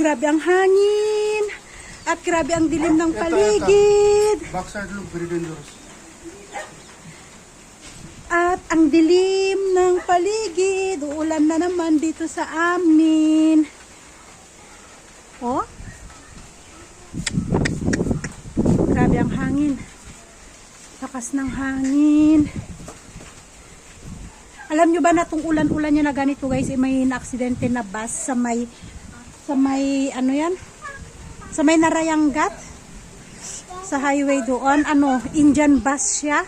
grabe ang hangin. At grabe ang dilim ng paligid. Backside look very dangerous. At ang dilim ng paligid. Uulan na naman dito sa amin. Oh. Grabe ang hangin. Lakas ng hangin. Alam nyo ba na itong ulan-ulan niya na ganito guys, eh, may na-aksidente na bus sa may, sa may, ano yan? Sa may narayanggat? Sa highway doon, ano, Indian bus siya.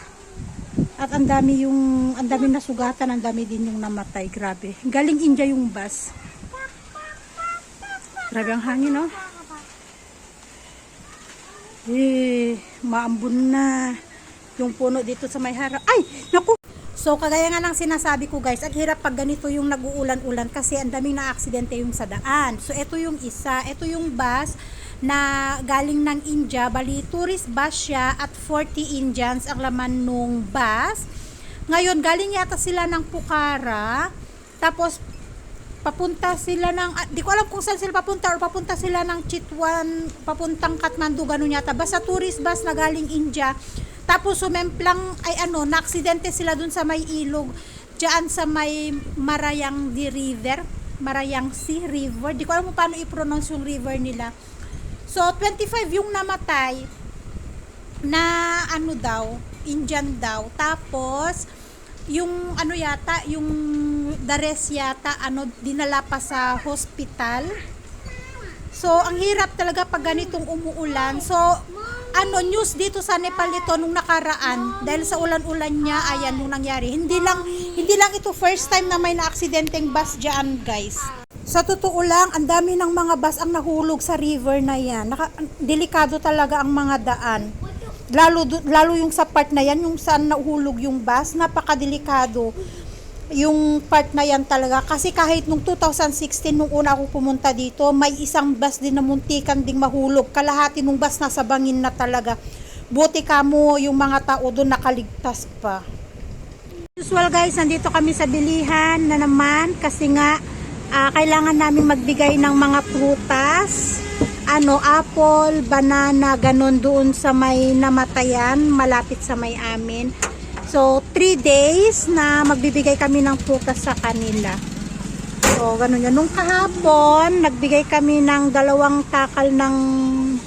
At ang dami yung, ang dami nasugatan, ang dami din yung namatay. Grabe. Galing India yung bus. Grabe ang hangin, no? Eh, maambun na yung puno dito sa may harap. Ay, naku! So, kagaya nga ng sinasabi ko guys, ang hirap pag ganito yung nag-uulan-ulan kasi ang daming na-aksidente yung sa daan. So, ito yung isa, ito yung bus na galing ng India, bali tourist bus siya at 40 Indians ang laman nung bus. Ngayon, galing yata sila ng Pucara, tapos papunta sila ng, ah, di ko alam kung saan sila papunta or papunta sila ng Chitwan, papuntang Kathmandu, ganun yata. Basta tourist bus na galing India. Tapos sumemplang, ay ano, na-aksidente sila dun sa may ilog, dyan sa may Marayang di River, Marayang Sea River. Di ko alam kung paano i-pronounce yung river nila. So, 25 yung namatay na ano daw, Indian daw. Tapos, yung ano yata, yung the rest yata, ano, dinala pa sa hospital. So, ang hirap talaga pag ganitong umuulan. So, ano, news dito sa Nepal ito nung nakaraan, dahil sa ulan-ulan niya, ayan nung nangyari. Hindi lang, hindi lang ito first time na may na-aksidenteng bus dyan, guys. Sa totoo lang, ang dami ng mga bus ang nahulog sa river na yan. Naka, delikado talaga ang mga daan. Lalo, lalo yung sa part na yan, yung saan nahulog yung bus, napakadelikado yung part na yan talaga. Kasi kahit nung 2016, nung una ako pumunta dito, may isang bus din na muntikan ding mahulog. Kalahati nung bus nasa bangin na talaga. Buti ka mo yung mga tao doon nakaligtas pa. Usual guys, nandito kami sa bilihan na naman kasi nga ah, kailangan namin magbigay ng mga prutas. Ano, apple, banana, ganun doon sa may namatayan, malapit sa may amin. So, 3 days na magbibigay kami ng prutas sa kanila. So, ganun yan. Nung kahapon, nagbigay kami ng dalawang takal ng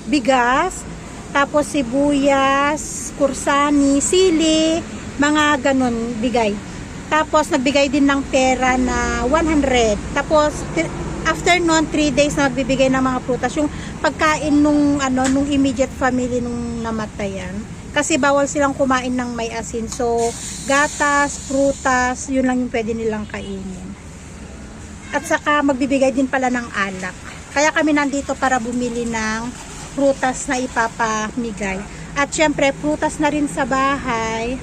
bigas, tapos sibuyas, kursani, sili, mga ganun bigay. Tapos, nagbigay din ng pera na 100. Tapos, after nun, 3 days na magbibigay ng mga prutas. Yung pagkain nung, ano, nung immediate family nung namatayan. Kasi bawal silang kumain ng may asin. So, gatas, prutas, yun lang yung pwede nilang kainin. At saka magbibigay din pala ng alak. Kaya kami nandito para bumili ng prutas na ipapamigay. At syempre, prutas na rin sa bahay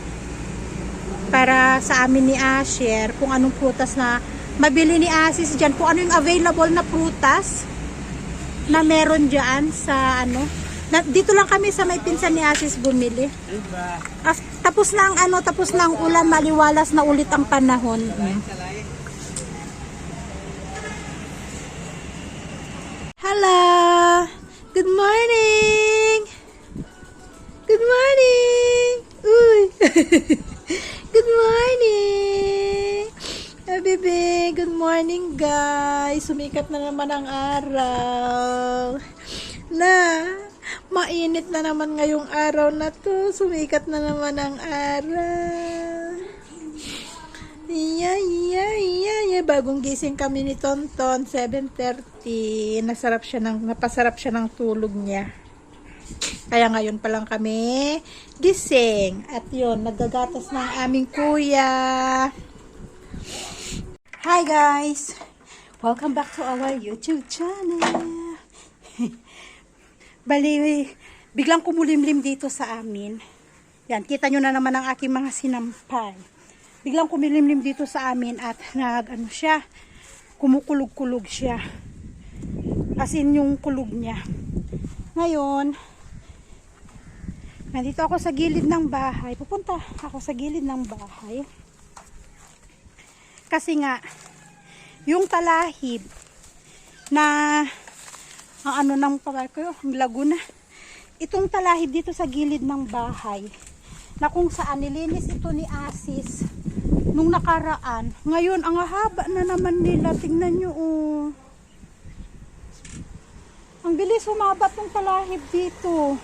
para sa amin ni Asher kung anong prutas na mabili ni Asis dyan. Kung ano yung available na prutas na meron dyan sa ano. Na, dito lang kami sa may pinsan ni Asis bumili. Af- tapos na ang ano, tapos na ang ulan, maliwalas na ulit ang panahon. Hello! Good morning! Good morning! Uy! good morning! Ah, bebe, good morning guys! Sumikat na naman ang araw. Na, mainit na naman ngayong araw na to. Sumikat na naman ang araw. Yeah, yeah, yeah, yeah. Bagong gising kami ni Tonton, 7.30. Nasarap siya ng, napasarap siya ng tulog niya. Kaya ngayon pa lang kami gising. At yun, nagagatas ng aming kuya. Hi guys! Welcome back to our YouTube channel. Bali, biglang kumulimlim dito sa amin. Yan, kita nyo na naman ang aking mga sinampay. Biglang kumilimlim dito sa amin at nag, ano siya, kumukulog-kulog siya. As in yung kulog niya. Ngayon, nandito ako sa gilid ng bahay. Pupunta ako sa gilid ng bahay. Kasi nga, yung talahib na ang ano ng pagay ko, laguna. Itong talahib dito sa gilid ng bahay, na kung saan nilinis ito ni Asis nung nakaraan. Ngayon, ang haba na naman nila. Tingnan nyo, oh. Ang bilis humaba tong talahib dito.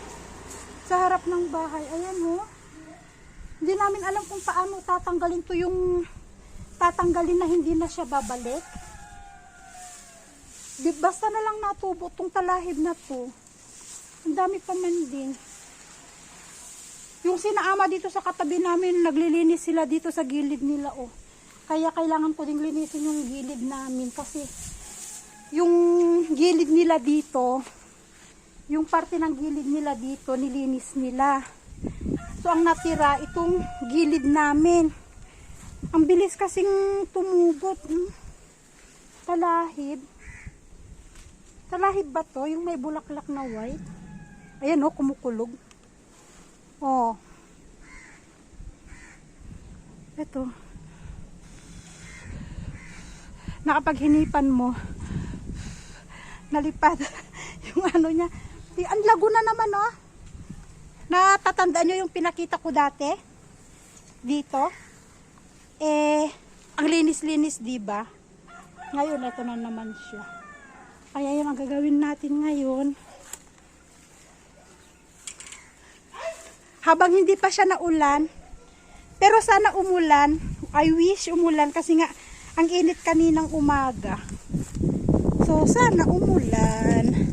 Sa harap ng bahay. Ayan, oh. Hindi namin alam kung paano tatanggalin to yung tatanggalin na hindi na siya babalik. Di, basta na lang natubo tong talahib na to. Ang dami pa man din. Yung sinaama dito sa katabi namin, naglilinis sila dito sa gilid nila, oh. Kaya kailangan ko ding linisin yung gilid namin kasi yung gilid nila dito, yung parte ng gilid nila dito, nilinis nila. So, ang natira, itong gilid namin. Ang bilis kasing tumubot. Hmm? Talahib. Talahib ba to? Yung may bulaklak na white? Ayan oh, kumukulog. Oh. Ito. Nakapaghinipan mo. Nalipad. yung ano niya. Ang lago na naman oh. Natatandaan nyo yung pinakita ko dati? Dito? Eh, ang linis-linis, di ba? Ngayon, ito na naman siya. Kaya yun ang gagawin natin ngayon. Habang hindi pa siya naulan, pero sana umulan, I wish umulan kasi nga, ang init kaninang umaga. So, sana umulan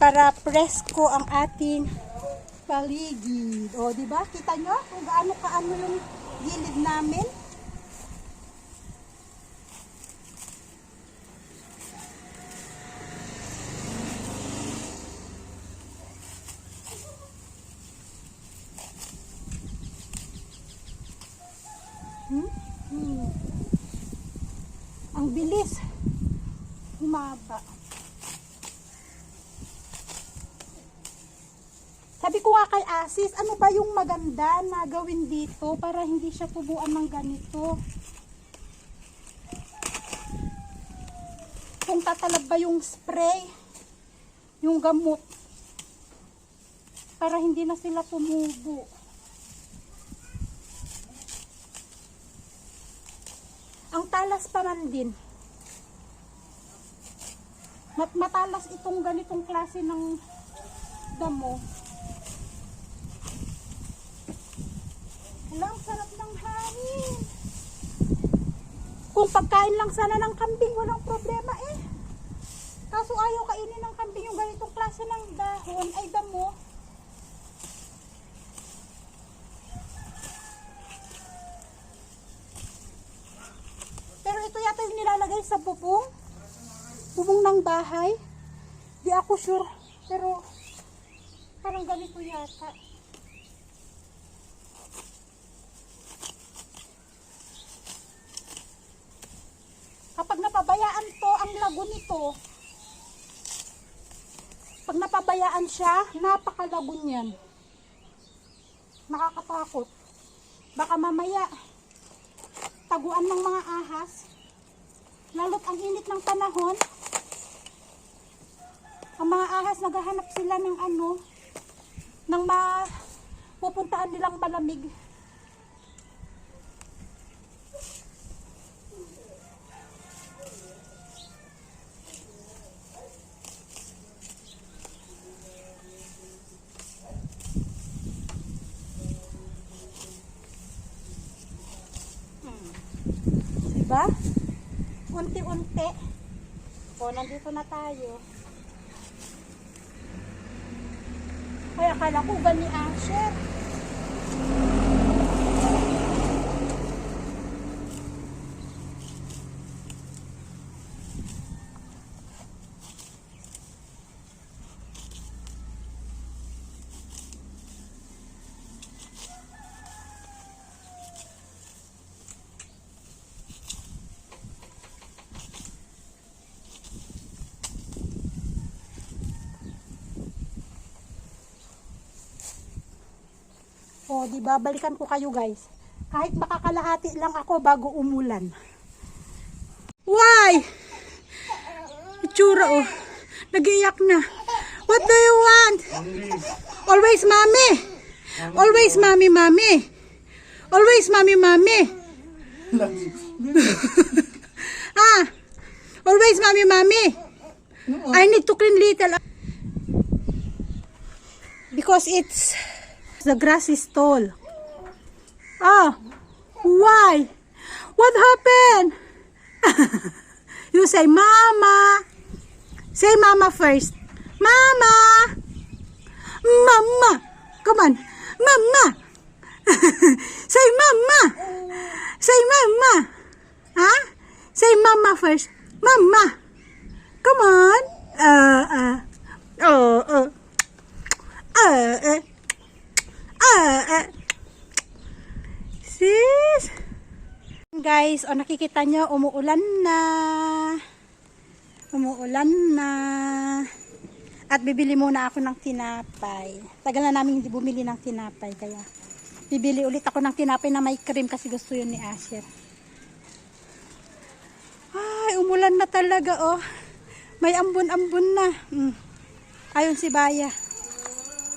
para presko ang ating paligid. O, di ba? Kita nyo kung gaano kaano yung gilid namin? Hmm? Hmm. Ang bilis. Humaba. Sabi ko nga kay Asis, ano ba yung maganda na gawin dito para hindi siya tubuan ng ganito? Kung tatalab ba yung spray, yung gamot, para hindi na sila tumubo. Ang talas pa man din. Mat matalas itong ganitong klase ng damo. Ang sarap ng hangin. Kung pagkain lang sana ng kambing, walang problema eh. Kaso ayaw kainin ng kambing yung ganitong klase ng dahon ay damo. Pero ito yata yung nilalagay sa bubong. Bubong ng bahay. Di ako sure. Pero parang ganito yata. Kapag napabayaan to, ang lago nito, pag napabayaan siya, napakalago niyan. Nakakatakot. Baka mamaya, taguan ng mga ahas, lalo't ang init ng panahon, ang mga ahas naghahanap sila ng ano, ng ma pupuntahan nilang malamig. Diba? Unti-unti. O, nandito na tayo. Kaya akala ko gani Asher. O, di ba? Balikan ko kayo, guys. Kahit makakalahati lang ako bago umulan. Why? itsura, oh. Nag-iyak na. What do you want? Always mommy. Always mommy, mommy. Always mommy, mommy. ah. Always mommy, mommy. I need to clean little. Because it's the grass is tall. Ah. Why? What happened? you say mama. Say mama first. Mama. Mama. Come on. Mama. Say mama. Say mama. Huh? Say mama first. Mama. Come on. Uh, uh. Oh, uh. Uh, uh. Uh, uh. Sis. Guys, o nakikita nyo, umuulan na. Umuulan na. At bibili muna ako ng tinapay. Tagal na namin hindi bumili ng tinapay. Kaya bibili ulit ako ng tinapay na may cream kasi gusto yun ni Asher. Ay, umulan na talaga oh. May ambon-ambon na. Mm. Ayun si Baya.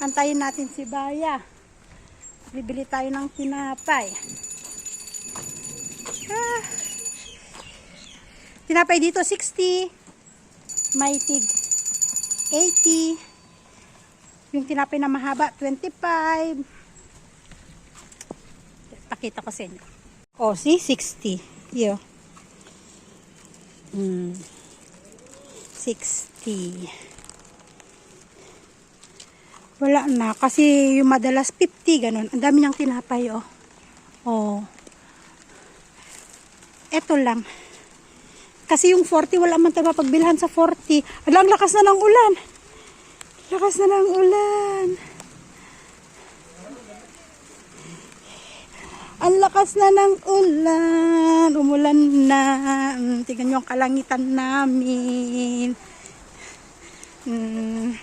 Antayin natin si Baya. Bibili tayo ng tinapay. Ah. Tinapay dito 60. May tig 80. Yung tinapay na mahaba 25. Pakita ko sa inyo. Oh, see 60. Yo. Mm. 60. Wala na. Kasi yung madalas 50, ganun. Ang dami niyang tinapay, oh. Oh. Eto lang. Kasi yung 40, wala man tayo mapagbilhan sa 40. Alang lakas na ng ulan. Lakas na ng ulan. Ang lakas na ng ulan. Umulan na. Tingnan nyo ang kalangitan namin. Mm.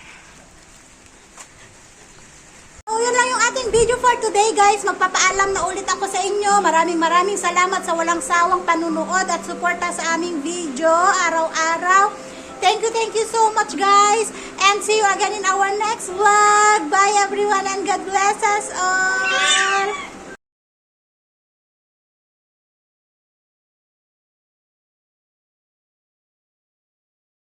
So, yun lang yung video for today, guys. Magpapaalam na ulit ako sa inyo. Maraming maraming salamat sa walang sawang panunood at suporta sa aming video araw-araw. Thank you, thank you so much, guys. And see you again in our next vlog. Bye, everyone, and God bless us all.